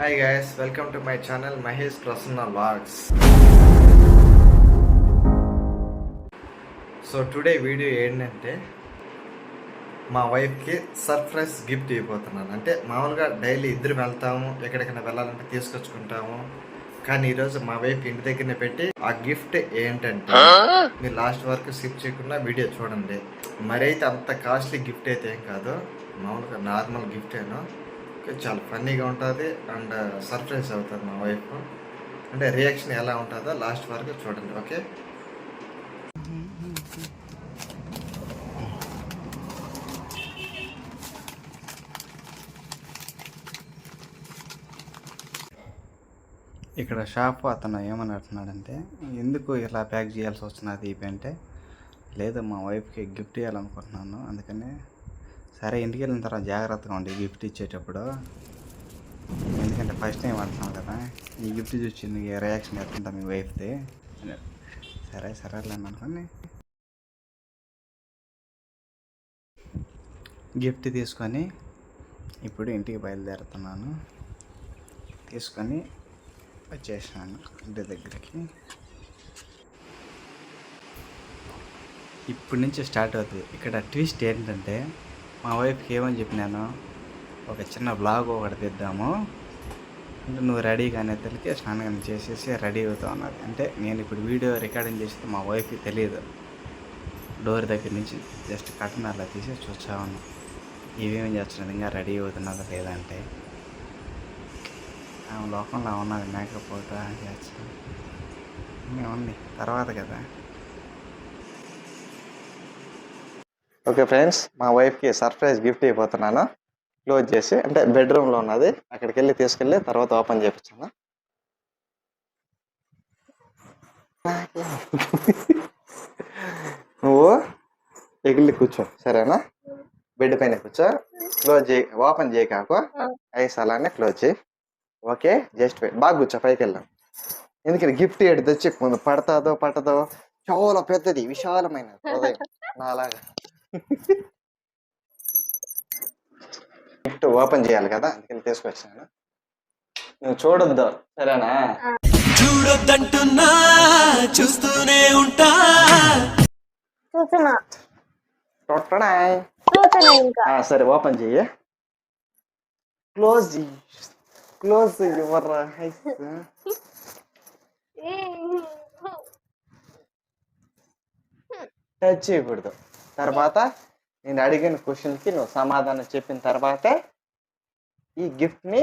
Hi guys welcome to my channel Mahesh Prasanna vlogs so today video ఏంటంటే మా వైఫ్కి surprise gift ఇవ్వబోతున్నాను. అంటే మామూలుగా డైలీ ఇద్దరు వెళ్తాము ఎక్కడికైనా వెళ్ళాలంటే తీసుకొచ్చుకుంటాము. కానీ ఈరోజు మా వైఫ్ ఇంటి దగ్గరనే పెట్టి ఆ గిఫ్ట్ ఏంటంటే మీరు లాస్ట్ వరకు స్కిప్ చేయకుండా వీడియో చూడండి. మరైతే అంత కాస్ట్లీ గిఫ్ట్ అయితే ఏం కాదు. మామూలుగా నార్మల్ గిఫ్ట్ ఏనో. చాలా ఫన్నీగా ఉంటుంది. అండ్ uh, సర్ప్రైజ్ అవుతుంది మా వైఫ్. అంటే రియాక్షన్ ఎలా ఉంటుందో లాస్ట్ వరకు చూడండి ఓకే? ఇక్కడ షాప్ అతను ఏమని అంటున్నాడంటే ఎందుకు ఇలా ప్యాక్ చేయాల్సి వస్తున్నది ఇవి అంటే లేదు మా వైఫ్కి గిఫ్ట్ ఇవ్వాలనుకుంటున్నాను అందుకని సరే ఇంటికి వెళ్ళిన తర్వాత జాగ్రత్తగా ఉండి గిఫ్ట్ ఇచ్చేటప్పుడు ఎందుకంటే ఫస్ట్ టైం అంటున్నాం కదా ఈ గిఫ్ట్ చూసింది రియాక్షన్ ఎట్లుంటా మీ వైఫ్ది సరే సరే అనుకోండి గిఫ్ట్ తీసుకొని ఇప్పుడు ఇంటికి బయలుదేరుతున్నాను. తీసుకొని వచ్చేసాను ఇంటి దగ్గరికి. ఇప్పటి నుంచి స్టార్ట్ అవుతుంది. ఇక్కడ ట్విస్ట్ ఏంటంటే మా వైఫ్కి ఏమని చెప్పినాను ఒక చిన్న బ్లాగ్ ఒకటి తెద్దాము. అంటే నువ్వు కానీ తెలికి స్నానం చేసేసి రెడీ అవుతా ఉన్నది అంటే నేను ఇప్పుడు వీడియో రికార్డింగ్ చేస్తే మా వైఫ్కి తెలియదు డోర్ దగ్గర నుంచి జస్ట్ కట్టన్ అలా తీసి చూస్తా ఉన్నాం. ఇవేం చేస్తున్నాడు ఇంకా రెడీ అవుతున్నదా లేదా? అంటే ఆమె లోకంలో ఉన్నది మేకప్ అవుతా ఉంది తర్వాత కదా. ఓకే ఫ్రెండ్స్ మా వైఫ్కి సర్ప్రైజ్ గిఫ్ట్ ఇవ్వబోతున్నాను క్లోజ్ చేసి అంటే బెడ్రూమ్లో ఉన్నది. అక్కడికి వెళ్ళి తీసుకెళ్ళి తర్వాత ఓపెన్ చేయించాను నువ్వు ఎగిలి కూర్చో సరేనా? బెడ్ పైన కూర్చో. క్లోజ్ చేయి ఓపెన్ చేయకాకు ఐస్ అలానే క్లోజ్ చేయి. ఓకే జస్ట్ వెయిట్ బాగా కూర్చో పైకి వెళ్దాం. ఎందుకంటే గిఫ్ట్ ఏడు తెచ్చి పడతాదో పడతాదో పట్టదో? చాలా పెద్దది విశాలమైన నాలాగా. గిఫ్ట్ ఓపెన్ చేయాలి కదా అందుకని తీసుకొచ్చాను. నువ్వు చూడొద్దు సరేనా? చూడొద్దంటున్నా చూస్తూనే ఉంటా. చూస్తున్నా. టొట్టడా చూస్తున్నా ఇంకా. ఆ, సరే ఓపెన్ చెయ్యి. క్లోజ్ క్లోజ్ టచ్ చేయకూడదు. తర్వాత నేను అడిగిన క్వశ్చన్కి నువ్వు సమాధానం చెప్పిన తర్వాతే ఈ గిఫ్ట్ని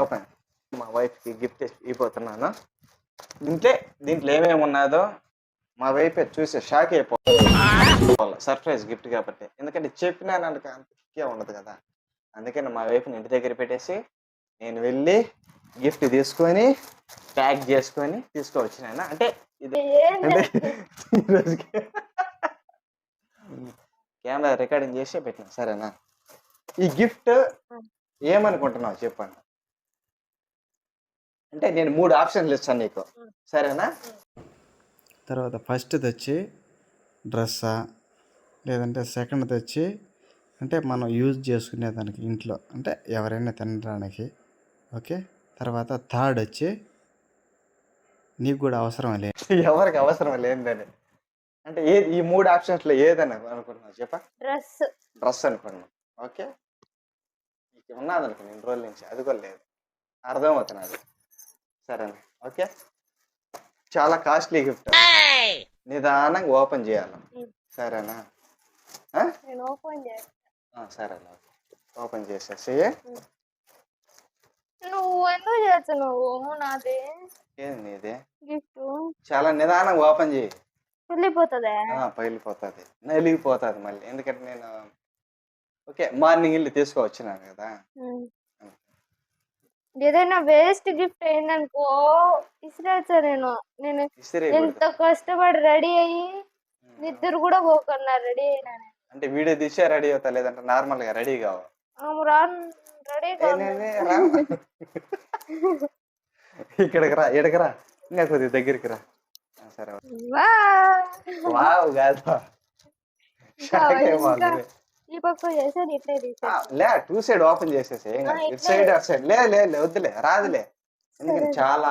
ఓపెన్ మా వైఫ్కి గిఫ్ట్ ఇవ్వబోతున్నాను. దీంట్లో దీంట్లో ఏమేమి ఉన్నదో మా వైఫ్ చూసి షాక్ అయిపోవాలి. సర్ప్రైజ్ గిఫ్ట్ కాబట్టి. ఎందుకంటే చెప్పినా నాకు అంత కిక్కే ఉండదు కదా. అందుకని మా వైఫ్ని ఇంటి దగ్గర పెట్టేసి నేను వెళ్ళి గిఫ్ట్ తీసుకొని ప్యాక్ చేసుకొని తీసుకువచ్చినాను అంటే ఇది అంటే ఈరోజుకి కెమెరా రికార్డింగ్ చేసి పెట్టిన సరేనా? ఈ గిఫ్ట్ ఏమనుకుంటున్నావు చెప్పండి. అంటే నేను మూడు ఆప్షన్లు ఇస్తాను నీకు సరేనా? తర్వాత ఫస్ట్ వచ్చి డ్రెస్సా లేదంటే సెకండ్ వచ్చి అంటే మనం యూజ్ చేసుకునే దానికి ఇంట్లో అంటే ఎవరైనా తినడానికి ఓకే? తర్వాత థర్డ్ వచ్చి నీకు కూడా అవసరం లేదు ఎవరికి అవసరం లేదని అంటే ఏ ఈ మూడు ఆప్షన్స్లో ఏదని అనుకుంటున్నావు? చెప్ప. డ్రెస్ డ్రెస్ అనుకున్నాను ఓకే. నీకు ఉన్నది అనుకో నేను రోజుల నుంచి అది కూడా లేదు. అర్థమవుతున్నది. సరేనా? ఓకే. చాలా కాస్ట్లీ గిఫ్ట్. నిదానంగా ఓపెన్ చేయాలి. సరేనా? ఆ? నేను ఓపెన్ చేస్తా. ఆ, సరేనా ఓపెన్ చేసేసి. నువ్వు ఎందుకు చేస్తున్నావు? నాది. ఏంది ఇది గిఫ్ట్. చాలా నిదానంగా ఓపెన్ చేయి. వెళ్ళిపోతుందా? పగిలిపోతుంది. నలిగిపోతుంది మళ్ళీ. ఎందుకంటే నేను ఓకే మార్నింగ్ వెళ్ళి తీసుకువచ్చినాను కదా. ఏదైనా వేస్ట్ గిఫ్ట్ అయిందనుకో ఇసిరేస్తా నేను. నేను ఎంత కష్టపడి రెడీ అయ్యి నిద్ర కూడా పోకన్నా రెడీ అయినా. అంటే వీడియో తీసే రెడీ అవుతా లేదంటే నార్మల్గా రెడీ కావా రెడీ ఇక్కడికి రా ఇక్కడికి రా. ఇంకా కొద్దిగా దగ్గరికి రా. సరే వావ్ కాదు ఈ పక్క చేసాను ఇట్లే ఆ, తీసాను లే టూ సైడ్ ఓపెన్ చేసేసి ఇటు. సైడ్ అటు సైడ్ లే లే లే, వద్దులే రాదులే ఎందుకంటే చాలా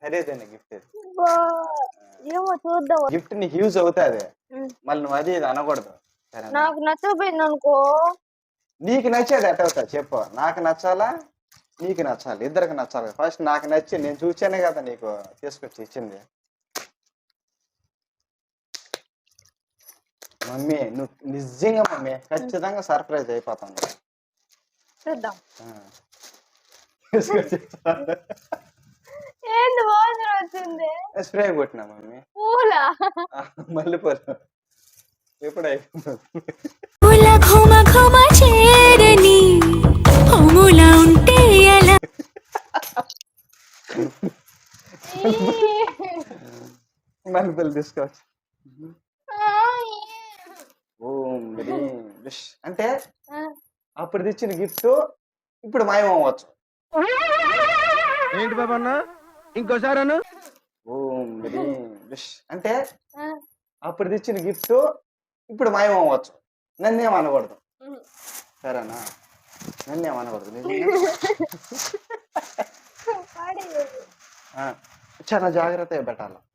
ఖరీదైన గిఫ్ట్ ఇది ఏమో చూద్దాం గిఫ్ట్ నీకు యూజ్ అవుతుంది. మళ్ళీ నువ్వు అది ఇది అనకూడదు నాకు నచ్చకపోయింది అనుకో నీకు నచ్చేది ఎట్ట అవుతా చెప్పు నాకు నచ్చాలా నీకు నచ్చాలి ఇద్దరికి నచ్చాలి ఫస్ట్ నాకు నచ్చి నేను చూసానే కదా నీకు తీసుకొచ్చి ఇచ్చింది మమ్మీ నువ్వు నిజంగా మమ్మీ ఖచ్చితంగా సర్ప్రైజ్ అయిపోతాను. చూద్దాం. ఏంది వాసన వచ్చింది స్ప్రే కొట్టినా మమ్మీ? పూల? ఆ, మల్లెపూలు ఎప్పుడు అయిపోతుంది? పూల ఘుమ ఘుమ చేరని హోములా ఉంటే ఎలా? తీసుకోవచ్చు. విష్ అంటే అప్పుడు తెచ్చిన గిఫ్ట్ ఇప్పుడు మాయం అవ్వచ్చు. ఏంటి బాబా అన్న? ఇంకోసారి అను ఓం హ్రీం విష్ అంటే అప్పుడు తెచ్చిన గిఫ్ట్ ఇప్పుడు మాయం అవ్వచ్చు. నన్నేం అనకూడదు. సరేనా? నన్నేం అనకూడదు. చాలా జాగ్రత్తగా పెట్టాలి.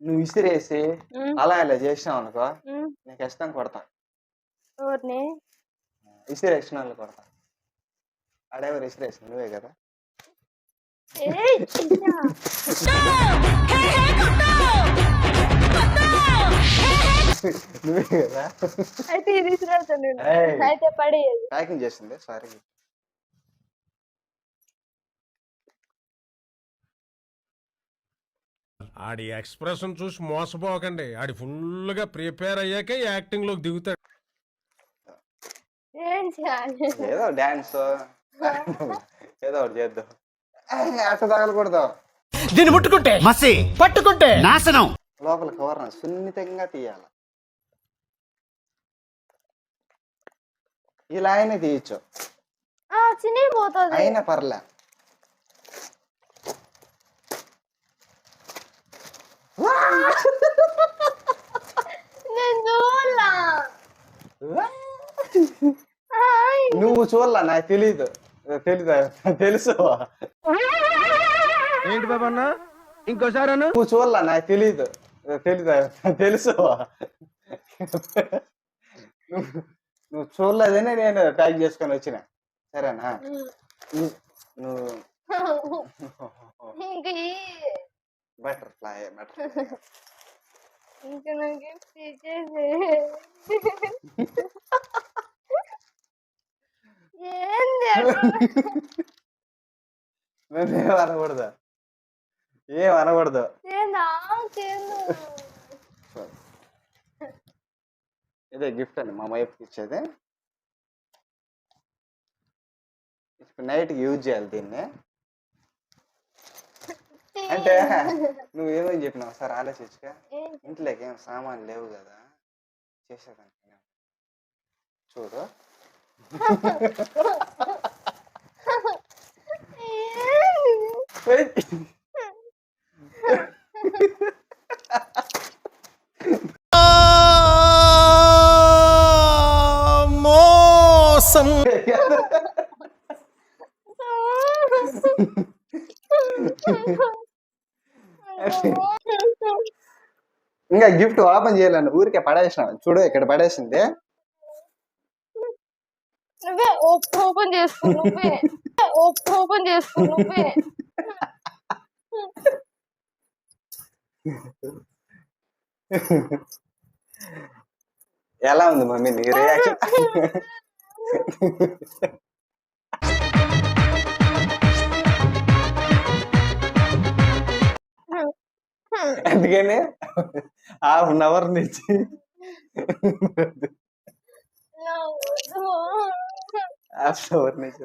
నువ్వు విసిరేసి అలా ఇలా చేసినావు అనుకో నేను ఖచ్చితంగా కొడతా. ఎవరిని? విసిరేసిన వాళ్ళు కొడతా. ఆడెవరు విసిరేసిన నువ్వే కదా. నువ్వే కదా. అయితే ఇది. అయితే ప్యాకింగ్ చేసింది సారీ. ఆడి ఎక్స్ప్రెషన్ చూసి మోసపోకండి. ఆడి ఫుల్గా ప్రిపేర్ అయ్యాకే యాక్టింగ్లోకి దిగుతాడు. ఏదో డాన్స్. ఏదో ఒకటి చేద్దాం. అట్ట తగలకూడదు. దీన్ని ముట్టుకుంటే మసి పట్టుకుంటే. నాశనం. లోపల కవర్ సున్నితంగా తీయాలి? ఇలా అయినా తీయచ్చు. అయినా పర్లే. నేను చూడలా. ఆయ్. నువ్వు చూడలా నాకు తెలీదు. తెలీదు? తెలుసు ఏంటి బాబా అన్న? ఇంకోసారి అను నువ్వు చూడలా నాకు తెలీదు. తెలీదు? తెలుసు నువ్వు- నువ్వు చూడలేదని నేను ప్యాక్ చేసుకొని వచ్చిన. సరేనా? నువ్వు- నువ్వు ఇంక ఈ- బటర్ఫ్లై ఇంక నాకు గిఫ్ట్ ఇచ్చేసి ఏంది ఏం అనకూడదు ఏం అనకూడదు ఇదే గిఫ్ట్ అండి మా వైఫ్కి ఇచ్చేది ఇప్పుడు నైట్కి యూజ్ చేయాలి దీన్ని అంటే నువ్వు ఏమని చెప్పినావు? సార్ ఆలోచించక. ఇంట్లోకి ఏం సామాన్లు లేవు కదా చేసేదానికి చూడు! ఇంకా గిఫ్ట్ ఓపెన్ చేయాలని. ఊరికే పడేసిన. చూడు ఇక్కడ పడేసింది. నువ్వే ఓప్- ఓపెన్ చేసుకో నువ్వే. ఓప్- ఓపెన్ చేసుకో నువ్వే. ఎలా ఉంది మమ్మీ నీ రియాక్షన్ అందుకని హాఫ్ అన్ అవర్ నుంచి హాఫ్ అన్ అవర్ నుంచి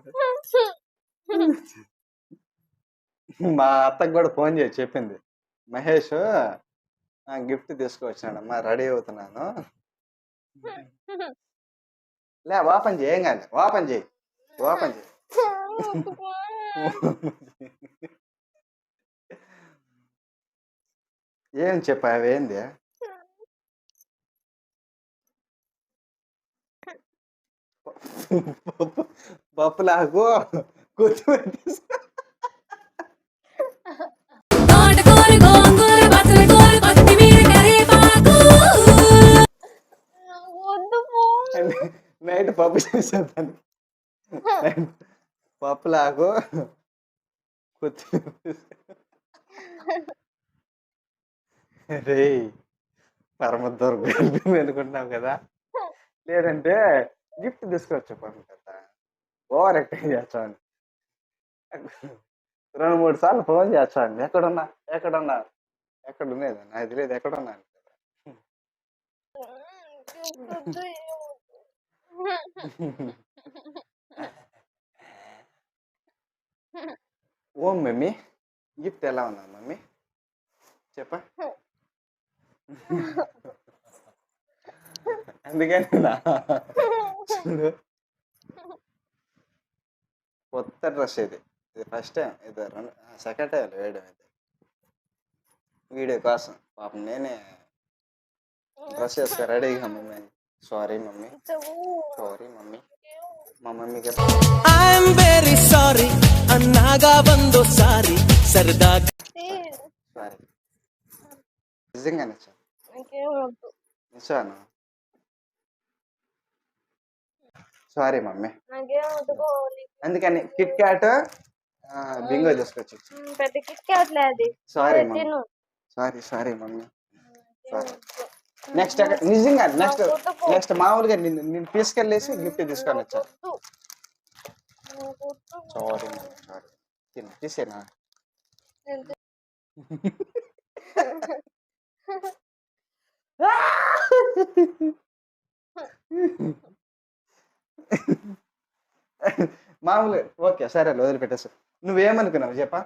మా అత్తకు కూడా ఫోన్ చేసి చెప్పింది. మహేష్ గిఫ్ట్ తీసుకొచ్చాడమ్మా రెడీ అవుతున్నాను. లే ఓపెన్ చేయి కాదు. ఓపెన్ చేయి ఓపెన్ చేయి. ఏం చెప్పావేంది పప్పు పప్పులాకు పో నైట్ పప్పు చేసేదాన్ని పప్పులాకు కొత్తిమీర తీసుకో. రే పరమ దొరకదు అనుకుంటున్నావు కదా? లేదంటే గిఫ్ట్ తీసుకోవచ్చు పని కదా? ఓవర్ యాక్టింగ్ చేస్తాను. రెండు మూడు సార్లు ఫోన్ చేస్తాను. ఎక్కడున్నా? ఎక్కడున్నా? ఎక్కడ ఉండేది నాకు తెలియదు ఎక్కడున్నా? అని కదా ఓ మమ్మీ గిఫ్ట్ ఎలా ఉన్నా మమ్మీ? చెప్ప. అందుకని చూడు. కొత్త డ్రెస్ ఇది. ఇది ఫస్ట్ టైం ఇది రెండు సెకండ్ టైం వేయడం ఇది. వీడియో కోసం. పాపం నేనే డ్రెస్ వేసుకో రెడీగా mummy. Sorry mummy. Sorry mummy. మా మమ్మీకి ఐఎమ్ వెరీ సారీ అన్నాగా ಬಂದು సారీ. సరదా సారీ నిజంగా నచ్చా వద్దు సారీ మమ్మీ. నాకేం వద్దు అందుకని కిట్ క్యాట్ బింగో తీసుకొచ్చి పెద్ద సారీ అదే. మమ్మీ. తిను. Sorry sorry mummy. Sorry next నిజంగా నెక్స్ట్ నాకు వద్దు పో. నెక్స్ట్ మామూలుగా నిన్ను నిన్ను తీసుకెళ్ళేసి గిఫ్ట్ తీసుకొని వచ్చా. వద్దు. నాకు వద్దు. సారీ సారీ తిను తీసేనా నేను తి- మామూలుగా ఓకే సరే వదిలిపెట్టేసి. నువ్వేమనుకున్నావు చెప్పా.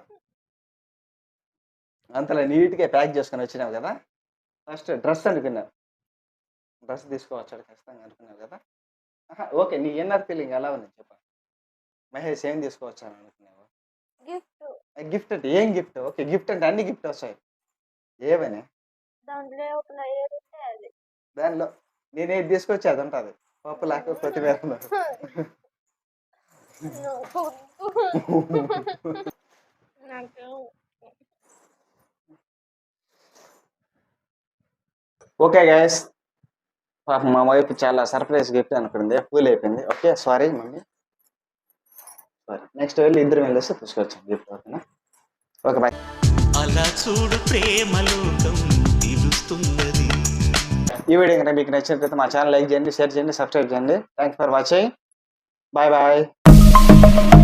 అంతలా నీట్గా ప్యాక్ చేసుకొని వచ్చినావు కదా. ఫస్ట్ డ్రెస్ అనుకున్నావు డ్రెస్ తీసుకోవచ్చాడు ఖచ్చితంగా అనుకున్నావు కదా. ఓకే నీ ఇన్నర్ ఫీలింగ్ ఎలా ఉంది చెప్ప. మహేష్ ఏం తీసుకోవచ్చాను అనుకున్నావు? గిఫ్ట్. గిఫ్ట్ అంటే ఏం గిఫ్ట్? ఓకే గిఫ్ట్ అంటే అన్ని గిఫ్ట్ వస్తాయి. ఏవని? దాంట్లో దానిలో నేను ఏది తీసుకొచ్చి అది ఉంటుంది. పప్పు లాక కొత్తిమీర ఉన్నది. నాకు వద్దు. నాకేం ఓకే గైస్ పాపం మా వైఫ్ చాలా సర్ప్రైజ్ గిఫ్ట్ అనుకుంది. ఫూల్ అయిపోయింది. Okay sorry mummy. Sorry. Next వెళ్ళి ఇద్దరు వెళ్ళేసి తీసుకొచ్చాం గిఫ్ట్ ఓకేనా? Okay bye. అలా చూడు ప్రేమలోకం తెలుస్తున్నది. ఈ వీడియో కనుక మీకు నచ్చినట్లయితే మా ఛానల్ లైక్ చేయండి షేర్ చేయండి సబ్స్క్రైబ్ చేయండి. Thanks for watching bye bye